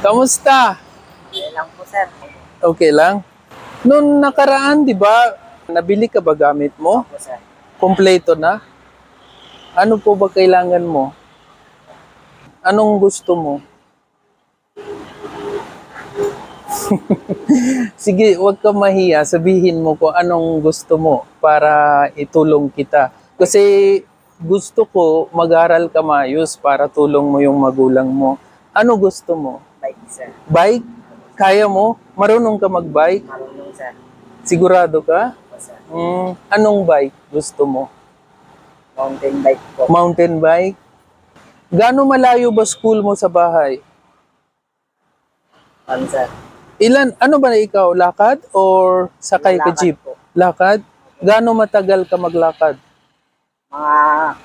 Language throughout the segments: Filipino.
Kamusta? Okay lang po, sir. Okay lang? Noong nakaraan, di ba, nabili ka ba gamit mo? Opo, sir. Kompleto na? Ano po ba kailangan mo? Anong gusto mo? Sige, huwag ka mahiya. Sabihin mo kung anong gusto mo para itulong kita. Kasi gusto ko mag-aral ka maayos para tulong mo yung magulang mo. Ano gusto mo? Bike, sir. Bike? Kaya mo? Marunong ka mag-bike? Marunong, sir. Sigurado ka? Opo, sir. Mm, anong bike gusto mo? Mountain bike po. Mountain bike? Gaano malayo ba school mo sa bahay? Ano, sir? Ilan, ano ba na ikaw? Lakad or sakay ka Lakad jeep? po. Lakad? Gaano matagal ka maglakad? Mga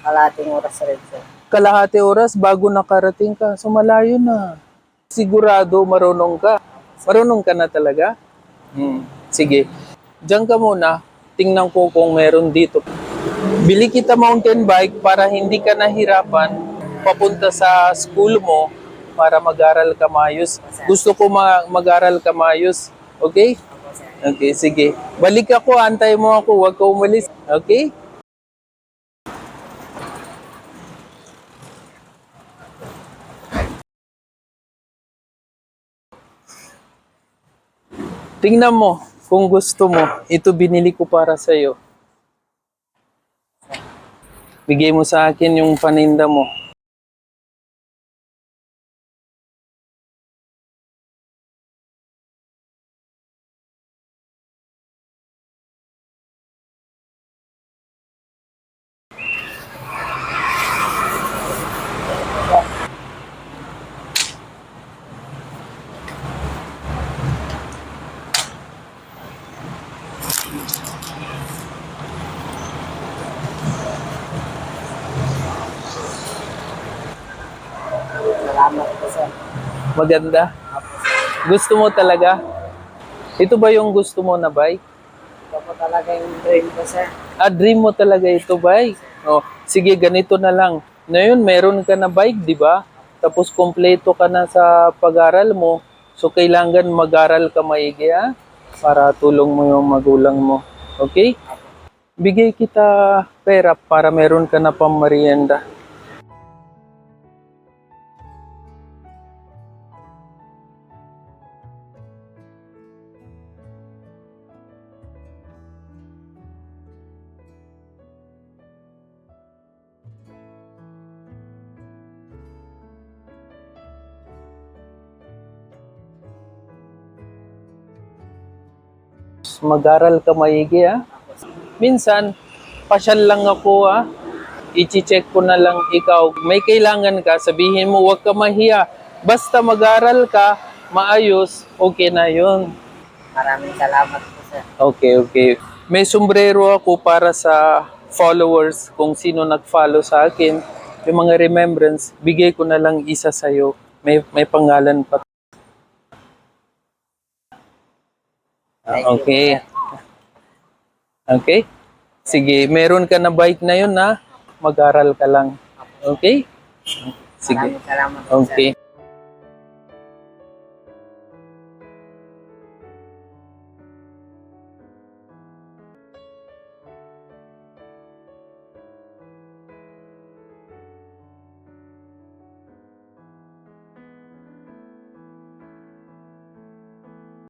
kalating oras rin, sir. Kalahati oras bago nakarating ka. So malayo na. Sigurado marunong ka. Marunong ka na talaga? Hmm. Sige. Diyan ka muna. Tingnan ko kung meron dito. Bili kita mountain bike para hindi ka nahirapan papunta sa school mo para mag-aral ka maayos. Gusto ko ma- mag-aral ka maayos. Okay? Okay, sige. Balik ako, antay mo ako, huwag ka umalis. Okay? Tingnan mo kung gusto mo. Ito binili ko para sa iyo. Bigay mo sa akin yung paninda mo. Salamat po, sir. Maganda. Gusto mo talaga? Ito ba yung gusto mo na bike? Ito po talaga yung dream ko, sir. Ah, dream mo talaga ito, bike. Oh, sige, ganito na lang. Ngayon, meron ka na bike, di ba? Tapos kompleto ka na sa pag-aral mo. So, kailangan mag-aral ka maigi, ha? Para tulong mo yung magulang mo. Okay? Bigay kita pera para meron ka na pang merienda. Mag-aral ka maigi, ha? Minsan, pasyal lang ako, ha? I-check ko na lang ikaw. May kailangan ka, sabihin mo, huwag ka mahiya. Basta mag-aral ka, maayos, okay na yun. Maraming salamat po, sir. Okay, okay. May sombrero ako para sa followers kung sino nag-follow sa akin. Yung mga remembrance, bigay ko na lang isa sa'yo. May, may pangalan pa. Okay. Okay? Sige, meron ka na bike na yun na mag-aral ka lang. Okay? Sige. Okay.